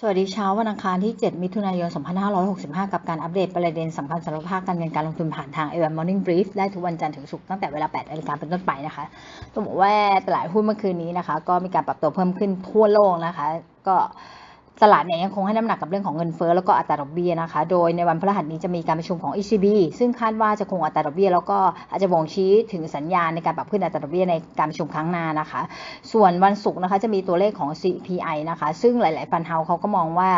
สวัสดีเช้าวันอังคารที่ 7 มิถุนายน 2565 กับการอัปเดตประเด็นสำคัญสำหรับภาคการเงินการลงทุนผ่านทาง a อ m Morning Brief ได้ทุกวันจันทร์ถึงศุกร์ตั้งแต่เวลา 8นาฬิกาเป็นต้นไปนะคะต้องบอกว่าตลาดหุ้นเมื่อคืนนี้นะคะ ก็มีการปรับตัวเพิ่มขึ้นทั่วโลกนะคะ ก็ ตลาดเนี่ยยังคงให้น้ำหนักกับเรื่องของเงินเฟ้อแล้วก็อัตราดอกเบี้ยนะคะ โดยในวันพฤหัสนี้จะมีการประชุมของ ECB ซึ่งคาดว่าจะคงอัตราดอกเบี้ยแล้วก็อาจจะบ่งชี้ถึงสัญญาณในการปรับขึ้นอัตราดอกเบี้ยในการประชุมครั้งหน้านะคะ ส่วนวันศุกร์นะคะจะมีตัวเลขของ CPI นะคะ ซึ่งหลาย ๆ ฟันเฮาเขาก็มองว่า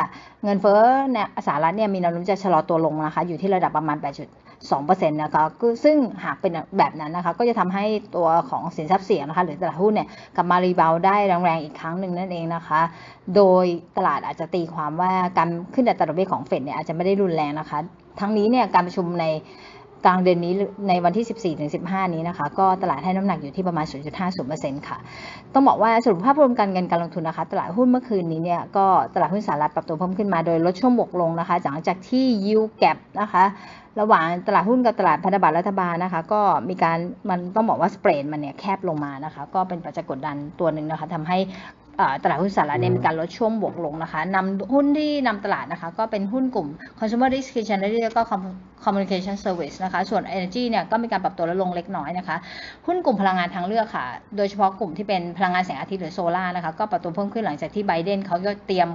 เงินเฟ้อเนี่ยสหรัฐเนี่ยมีแนวโน้มจะชะลอตัวลงนะคะ อยู่ที่ระดับประมาณ 8 2%นะคะซึ่งหากเป็นแบบนั้นนะคะ ก็จะทำให้ตัวของสินทรัพย์เสี่ยงนะคะ หรือตลาดหุ้นเนี่ยกลับมารีบาวได้แรงๆอีกครั้งหนึ่งนั่นเองนะคะ โดยตลาดอาจจะตีความว่าการขึ้นอัตราดอกเบี้ยของเฟดเนี่ยอาจจะไม่ได้รุนแรงนะคะ ทั้งนี้เนี่ยการประชุมในกลางเดือนนี้ในวันที่ 14-15 นี้นะคะ ก็ตลาดให้น้ำหนักอยู่ที่ประมาณ 0.50%ค่ะ ต้องบอกว่าสรุปภาพรวมการเงินการลงทุนนะคะ ตลาดหุ้นเมื่อคืนนี้เนี่ยก็ตลาดหุ้นสหรัฐปรับตัวเพิ่มขึ้นมาโดยลดช่วงบวกลงนะคะ หลังจากที่ยิวแก p นะคะระหว่างตลาดหุ้นกับตลาดพันธบัตรรัฐบาลนะคะ ก็มีการมันต้องบอกว่าสเปรดมันเนี่ยแคบลงมานะคะ ก็เป็นปัจจัยกดดันตัวหนึ่งนะคะทำให้ตลาดหุ้นสหรัฐเนี่ยมีการลดช่วงบวกลงนะคะนำหุ้นที่นำตลาดนะคะ ก็เป็นหุ้นกลุ่ม consumer discretionary แล้วก็ communication service นะคะ ส่วน energy เนี่ยก็มีการปรับตัวลดลงเล็กน้อยนะคะ หุ้นกลุ่มพลังงานทางเลือกค่ะ โดยเฉพาะกลุ่มที่เป็นพลังงานแสงอาทิตย์หรือโซลาร์นะคะ ก็ปรับตัวเพิ่มขึ้นหลังจากที่ไบเดนเขาก็เตรียม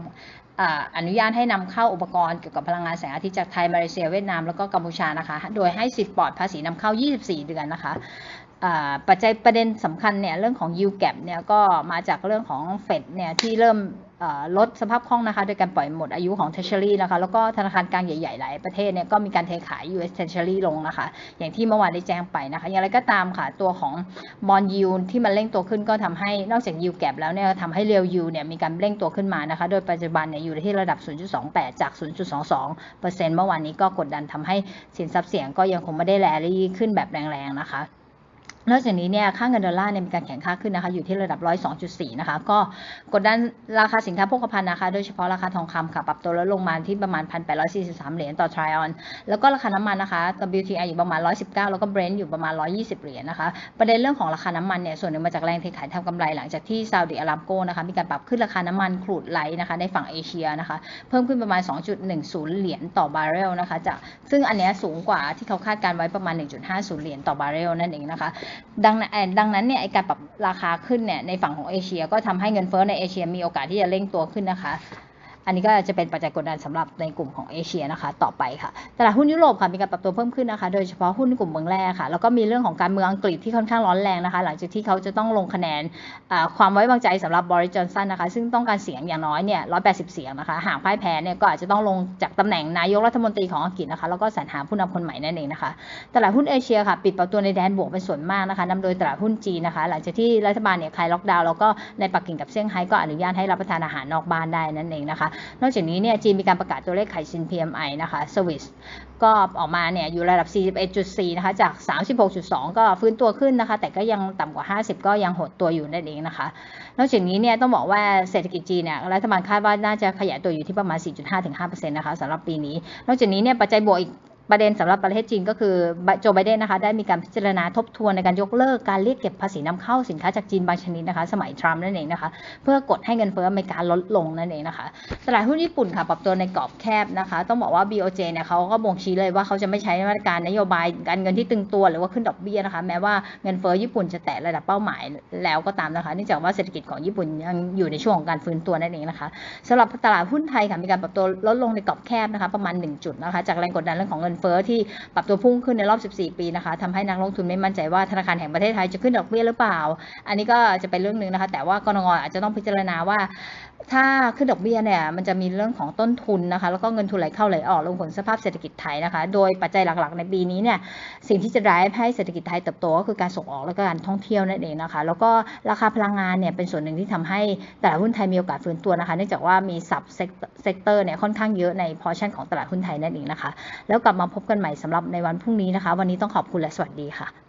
อนุญาตให้นำเข้าอุปกรณ์เกี่ยวกับพลังงานแสงอาทิตย์จากไทยมาเลเซียเวียดนามแล้วก็กัมพูชานะคะ โดยให้สิทธิ์ปลอดภาษีนำเข้า 24 เดือนนะคะ ปัจจัยประเด็นสำคัญเนี่ยเรื่องของ yield gap เนี่ยก็มาจากเรื่องของเฟดเนี่ยที่เริ่มลดสภาพคล่องนะคะโดยการปล่อยหมดอายุของ Treasury นะคะแล้วก็ธนาคารกลางใหญ่ ๆ หลายประเทศเนี่ยก็มีการเทขาย US Treasury ลงนะคะอย่างที่เมื่อวานได้แจ้งไปนะคะอย่างไรก็ตามค่ะตัวของ bond yield ที่มันเร่งตัวขึ้นก็ทำให้นอกจาก yield gap แล้วเนี่ยทำให้ real yield เนี่ยมีการเร่งตัวขึ้นมานะคะโดยปัจจุบันเนี่ยอยู่ที่ระดับ 0.28 จาก 0.22%เมื่อวานนี้ก็กดดันทำให้สินทรัพย์เสี่ยงก็ยังคงไม่ได้แรลี่ขึ้นแบบแรงๆนะคะ นอกจากนี้เนี่ยค่าเงินดอลลาร์เนี่ยมีการแข่งค่าขึ้นนะคะอยู่ที่ระดับ 102.4 นะคะ ก็กดดันราคาสินค้าโภคภัณฑ์นะคะ โดยเฉพาะราคาทองคำค่ะ ปรับตัวลดลงมาที่ประมาณ 1,843 เหรียญต่อทริออน แล้วก็ราคาน้ำมันนะคะ WTI อยู่ประมาณ 119 แล้วก็ Brent อยู่ประมาณ 120 เหรียญนะคะ ประเด็นเรื่องของราคาน้ำมันเนี่ยส่วนหนึ่งมาจากแรงเทขายทำกำไรหลังจากที่ซาอุดิอาระโกนะคะมีการปรับขึ้นราคาน้ำมันครูดไหลนะคะในฝั่งเอเชียนะคะเพิ่มขึ้นประมาณ 2.10 เหรียญต่อบาร์เรลนะคะจากซึ่งอันนี้สูงกว่าที่เขาคาดการไว้ประมาณ 1.50 เหรียญต่อบาร์เรลนั่นเองนะคะดังนั้นดังนั้นเนี่ยไอการปรับราคาขึ้นเนี่ยในฝั่งของเอเชีย ก็ทำให้เงินเฟ้อในเอเชียมีโอกาสที่จะเร่งตัวขึ้นนะคะ อันนี้ก็จะเป็นปัจจัยกดดันสำหรับในกลุ่มของเอเชียนะคะ ต่อไปค่ะ ตลาดหุ้นยุโรปค่ะมีการปรับตัวเพิ่มขึ้นนะคะ โดยเฉพาะหุ้นกลุ่มเมืองแร่ค่ะ แล้วก็มีเรื่องของการเมืองอังกฤษที่ค่อนข้างร้อนแรงนะคะ หลังจากที่เขาจะต้องลงคะแนนความไว้วางใจสำหรับบริจอนสันนะคะ ซึ่งต้องการเสียงอย่างน้อยเนี่ยร้อยแปดสิบเสียงนะคะ หากพ่ายแพ้เนี่ยก็อาจจะต้องลงจากตำแหน่งนายกรัฐมนตรีของอังกฤษนะคะ แล้วก็สรรหาผู้นำคนใหม่นั่นเองนะคะ ตลาดหุ้นเอเชียค่ะปิดปรับตัวในแดนบวกเป็นส่วนมากนะคะนำโดยตลาดหุ้นจีนนะคะ หลังจากที่รัฐบาลเนี่ยคลายล็อกดาวน์แล้วก็ในปักกิ่งกับเซี่ยงไฮ้ก็อนุญาตให้รับประทานอาหารนอกบ้านได้นั่นเองนะคะนอกจากนี้เนี่ยจีนมีการประกาศตัวเลขไขชิน PMI นะคะสวิสก็ออกมาเนี่ยอยู่ระดับ 41.4 นะคะ จาก 36.2 ก็ฟื้นตัวขึ้นนะคะ แต่ก็ยังต่ำกว่า 50 ก็ยังหดตัวอยู่นั่นเองนะคะ นอกจากนี้เนี่ยต้องบอกว่าเศรษฐกิจจีนเนี่ยรัฐบาลคาดว่าน่าจะขยายตัวอยู่ที่ประมาณ 4.5-5%นะคะสำหรับปีนี้ นอกจากนี้เนี่ยปัจจัยบวกอีก ประเด็นสำหรับประเทศจีนก็คือโจไบเดนนะคะได้มีการพิจารณาทบทวนในการยกเลิกการเรียกเก็บภาษีนำเข้าสินค้าจากจีนบางชนิดนะคะ สมัยทรัมป์นั่นเองนะคะ เพื่อกดให้เงินเฟ้ออเมริกาลดลงนั่นเองนะคะตลาดหุ้นญี่ปุ่นค่ะปรับตัวในกรอบแคบนะคะ ต้องบอกว่า BOJ เนี่ยเขาก็บ่งชี้เลยว่าเขาจะไม่ใช้มาตรการนโยบายการเงินที่ตึงตัวหรือว่าขึ้นดอกเบี้ยนะคะ แม้ว่าเงินเฟ้อญี่ปุ่นจะแตะระดับเป้าหมายแล้วก็ตามนะคะเนื่องจากว่าเศรษฐกิจของญี่ปุ่นยังอยู่ในช่วงของการฟื้นตัวนั่นเองนะคะสำหรับตลาดหุ้นไทยค่ะมีการปรับตัวลดลงในกรอบแคบนะคะประมาณ1จุดนะคะจากแรงกดดันเรื่องของเงินเฟ้อที่ปรับตัวพุ่งขึ้นในรอบ 14 ปีนะคะทำให้นักลงทุนไม่มั่นใจว่าธนาคารแห่งประเทศไทยจะขึ้นดอกเบี้ยหรือเปล่า อันนี้ก็จะเป็นเรื่องหนึ่งนะคะ แต่ว่ากรงอาจจะต้องพิจารณาว่า ถ้าขึ้นดอกเบี้ยเนี่ยมันจะมีเรื่องของต้นทุนนะคะ แล้วก็เงินทุนไหลเข้าไหลออกลงผลสภาพเศรษฐกิจไทยนะคะ โดยปัจจัยหลักๆ ในปีนี้เนี่ยสิ่งที่จะ drive ให้เศรษฐกิจไทยเติบโตก็คือการส่งออกและก็การท่องเที่ยวนั่นเองนะคะ แล้วก็ราคาพลังงานเนี่ยเป็นส่วนหนึ่งที่ทำให้ตลาดหุ้นไทยมีโอกาสฟื้นตัวนะคะ เนื่องจากว่ามีสับเซกเตอร์เนี่ยค่อนข้างเยอะในพอชั่นของตลาดหุ้นไทยนั่นเองนะคะ แล้วกลับมาพบกันใหม่สำหรับในวันพรุ่งนี้นะคะ วันนี้ต้องขอบคุณและสวัสดีค่ะ